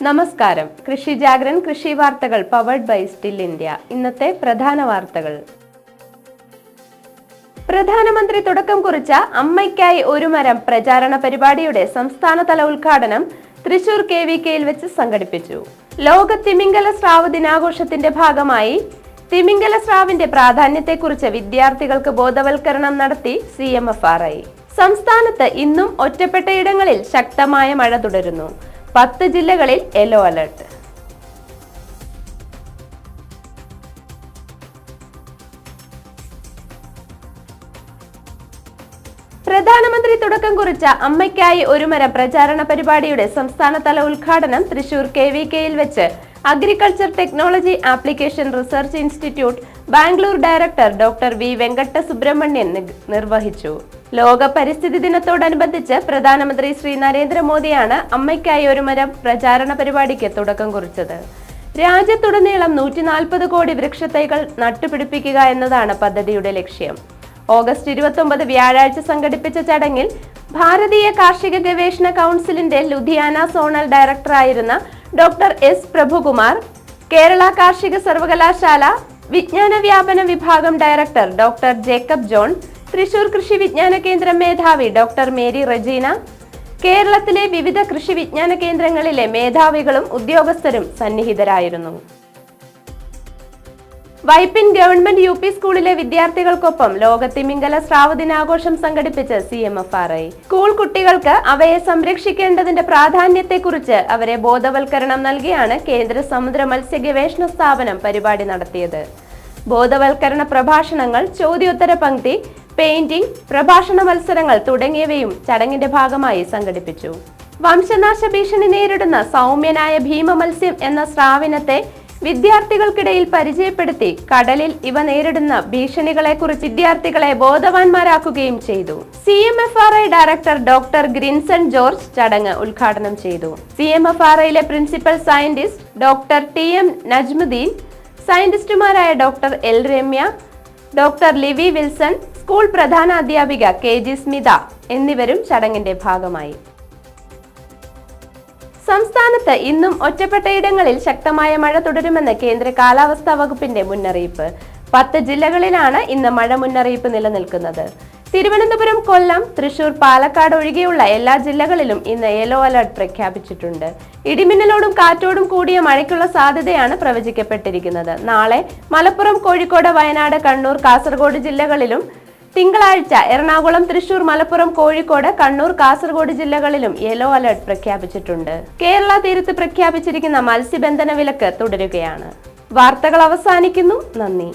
നമസ്കാരം. കൃഷി ജാഗ്രൻ കൃഷി വാർത്തകൾ പവർഡ് ബൈ സ്റ്റിൽ ഇന്ത്യ ഇന്നത്തെ പ്രധാന വാർത്തകൾ. പ്രധാനമന്ത്രി തുടക്കം കുറിച്ച അമ്മയ്ക്കായി ഒരു മരം പ്രചാരണ പരിപാടിയുടെ സംസ്ഥാനതല ഉദ്ഘാടനം തൃശൂർ കെ വി കെയിൽ വെച്ച് സംഘടിപ്പിച്ചു. ലോക തിമിംഗല സ്രാവ് ദിനാഘോഷത്തിന്റെ ഭാഗമായി തിമിംഗല സ്രാവിന്റെ പ്രാധാന്യത്തെക്കുറിച്ച് വിദ്യാർത്ഥികൾക്ക് ബോധവൽക്കരണം നടത്തി C M F R I. സംസ്ഥാനത്ത് ഇന്നും ഒറ്റപ്പെട്ട ഇടങ്ങളിൽ ശക്തമായ മഴ തുടരുന്നു. പത്ത് ജില്ലകളിൽ യെല്ലോ അലർട്ട്. പ്രധാനമന്ത്രി തുടക്കം കുറിച്ച അമ്മയ്ക്കായി ഒരുമര പ്രചാരണ പരിപാടിയുടെ സംസ്ഥാനതല ഉദ്ഘാടനം തൃശൂർ കെ വി കെയിൽ വെച്ച് agriculture technology application research institute Bangalore director doctor V Venkata Subramanian നിർവഹിച്ചു. ലോക പരിസ്ഥിതി ദിനത്തോടനുബന്ധിച്ച് പ്രധാനമന്ത്രി ശ്രീ നരേന്ദ്രമോദിയാണ് അമ്മയ്ക്കായി ഒരു മരം പ്രചാരണ പരിപാടിക്ക് തുടക്കം കുറിച്ചത്. രാജ്യത്തുടനീളം നൂറ്റി നാൽപ്പത് കോടി വൃക്ഷത്തൈകൾ നട്ടുപിടിപ്പിക്കുക എന്നതാണ് പദ്ധതിയുടെ ലക്ഷ്യം. ഓഗസ്റ്റ് ഇരുപത്തൊമ്പത് വ്യാഴാഴ്ച സംഘടിപ്പിച്ച ചടങ്ങിൽ ഭാരതീയ കാർഷിക ഗവേഷണ കൗൺസിലിന്റെ ലുധിയാന സോണൽ ഡയറക്ടറായിരുന്ന ഡോക്ടർ എസ് പ്രഭുകുമാർ കേരള കാർഷിക സർവകലാശാല വിജ്ഞാന വ്യാപന വിഭാഗം ഡയറക്ടർ ഡോക്ടർ ജേക്കബ് ജോൺ തൃശൂർ കൃഷി വിജ്ഞാന കേന്ദ്രം മേധാവി ഡോക്ടർ മേരി റജീന കേരളത്തിലെ വിവിധ കൃഷി വിജ്ഞാന കേന്ദ്രങ്ങളിലെ മേധാവികളും ഉദ്യോഗസ്ഥരും സന്നിഹിതരായിരുന്നു. വൈപ്പിൻ ഗവൺമെന്റ് യു പി സ്കൂളിലെ വിദ്യാർത്ഥികൾക്കൊപ്പം ലോകത്തിമിംഗല സ്രാവ് ദിനാഘോഷം സംഘടിപ്പിച്ച് C M F R I. School കുട്ടികൾക്ക് അവയെ സംരക്ഷിക്കേണ്ടതിന്റെ പ്രാധാന്യത്തെക്കുറിച്ച് അവരെ ബോധവൽക്കരണം നൽകിയാണ് കേന്ദ്ര സമുദ്ര മത്സ്യ ഗവേഷണ സ്ഥാപനം പരിപാടി നടത്തിയത്. ബോധവൽക്കരണ പ്രഭാഷണങ്ങൾ ചോദ്യോത്തര പങ്ക്തി പെയിന്റിംഗ് പ്രഭാഷണ മത്സരങ്ങൾ തുടങ്ങിയവയും ചടങ്ങിന്റെ ഭാഗമായി സംഘടിപ്പിച്ചു. വംശനാശ ഭീഷണി നേരിടുന്ന സൗമ്യനായ ഭീമ മത്സ്യം എന്ന സ്രാവിനത്തെ വിദ്യാർത്ഥികൾക്കിടയിൽ പരിചയപ്പെടുത്തി കടലിൽ ഇവ നേരിടുന്ന ഭീഷണികളെക്കുറിച്ച് വിദ്യാർത്ഥികളെ ബോധവാന്മാരാക്കുകയും ചെയ്തു. C M F R I director doctor Grinson George ചടങ്ങ് ഉദ്ഘാടനം ചെയ്തു. C M F R ഐയിലെ principal scientist doctor T M Najmuddeen സയന്റിസ്റ്റുമാരായ doctor L Ramya doctor Livi Wilson school പ്രധാന അധ്യാപിക കെ ജി സ്മിത എന്നിവരും ചടങ്ങിന്റെ ഭാഗമായി. സംസ്ഥാനത്ത് ഇന്നും ഒറ്റപ്പെട്ട ഇടങ്ങളിൽ ശക്തമായ മഴ തുടരുമെന്ന് കേന്ദ്ര കാലാവസ്ഥാ വകുപ്പിന്റെ മുന്നറിയിപ്പ്. പത്ത് ജില്ലകളിലാണ് ഇന്ന് മഴ മുന്നറിയിപ്പ് നിലനിൽക്കുന്നത്. തിരുവനന്തപുരം കൊല്ലം തൃശൂർ പാലക്കാട് ഒഴികെയുള്ള എല്ലാ ജില്ലകളിലും ഇന്ന് യെല്ലോ അലർട്ട് പ്രഖ്യാപിച്ചിട്ടുണ്ട്. ഇടിമിന്നലോടും കാറ്റോടും കൂടിയ മഴയ്ക്കുള്ള സാധ്യതയാണ് പ്രവചിക്കപ്പെട്ടിരിക്കുന്നത്. നാളെ മലപ്പുറം കോഴിക്കോട് വയനാട് കണ്ണൂർ കാസർഗോഡ് ജില്ലകളിലും തിങ്കളാഴ്ച എറണാകുളം തൃശൂർ മലപ്പുറം കോഴിക്കോട് കണ്ണൂർ കാസർഗോഡ് ജില്ലകളിലും യെല്ലോ അലർട്ട് പ്രഖ്യാപിച്ചിട്ടുണ്ട്. കേരള തീരത്ത് പ്രഖ്യാപിച്ചിരിക്കുന്ന മത്സ്യബന്ധന വിലക്ക് തുടരുകയാണ്. വാർത്തകൾ അവസാനിക്കുന്നു. നന്ദി.